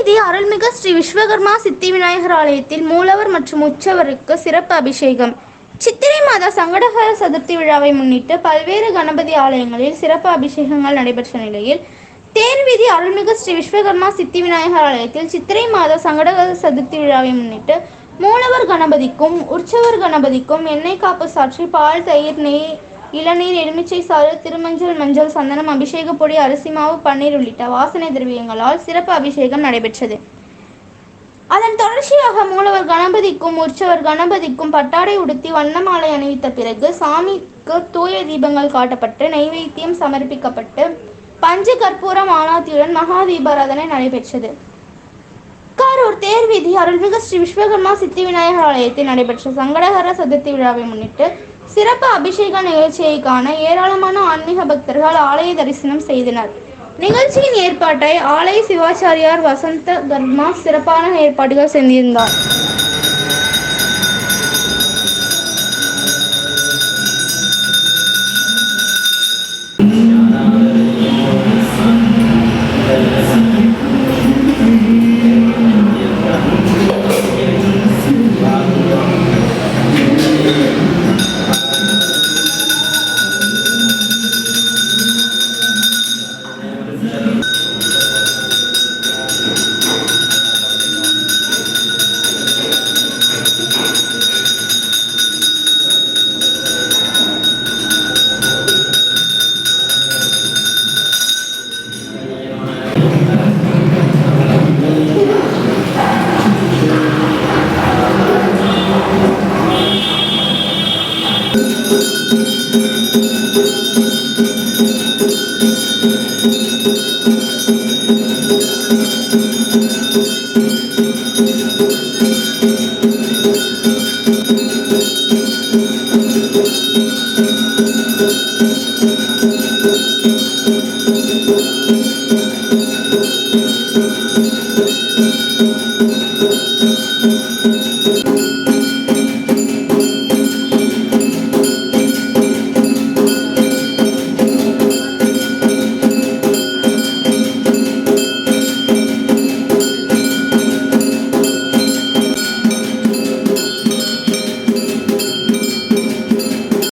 தேர்வீதி அருள்மிகு ஸ்ரீ விஸ்வகர்மா சித்தி விநாயகர் ஆலயத்தில் மூலவர் மற்றும் உற்சவருக்கு சிறப்பு அபிஷேகம். சித்திரை மாத சங்கடகர சதுர்த்தி விழாவை முன்னிட்டு பல்வேறு கணபதி ஆலயங்களில் சிறப்பு அபிஷேகங்கள் நடைபெற்ற நிலையில் தேர்வீதி அருள்மிகு ஸ்ரீ விஸ்வகர்மா சித்தி விநாயகர் ஆலயத்தில் சித்திரை மாத சங்கடகர சதுர்த்தி விழாவை முன்னிட்டு மூலவர் கணபதிக்கும் உற்சவர் கணபதிக்கும் எண்ணெய் காப்பு சாற்றி பால் தயிர் நெய் இளநீர் எலுமிச்சை சாறு திருமஞ்சள் மஞ்சள் சந்தனம் அபிஷேக பொடி அரிசி மாவு பன்னீர் உள்ளிட்ட வாசனை திரவியங்களால் சிறப்பு அபிஷேகம் நடைபெற்றது. அதன் தொடர்ச்சியாக மூலவர் கணபதிக்கும் உற்சவர் கணபதிக்கும் பட்டாடை உடுத்தி வண்ணமாலை அணிவித்த பிறகு சாமிக்கு தூய தீபங்கள் காட்டப்பட்டு நைவேத்தியம் சமர்ப்பிக்கப்பட்டு பஞ்ச கற்பூரம் ஆனாத்தியுடன் மகா தீபாராதனை நடைபெற்றது. காரூர் தேர்வீதி அருள்மிகு ஸ்ரீ விஸ்வகர்மா சித்தி விநாயகர் ஆலயத்தில் நடைபெற்ற சங்கடகர சதுர்த்தி விழாவை முன்னிட்டு சிறப்பு அபிஷேக நிகழ்ச்சியை காண ஏராளமான ஆன்மீக பக்தர்கள் ஆலய தரிசனம் செய்தனர் நிகழ்ச்சியின் ஏற்பாட்டை ஆலய சிவாச்சாரியார் வசந்த கர்மா சிறப்பான ஏற்பாடுகள் செஞ்சிருந்தார் Mm-hmm.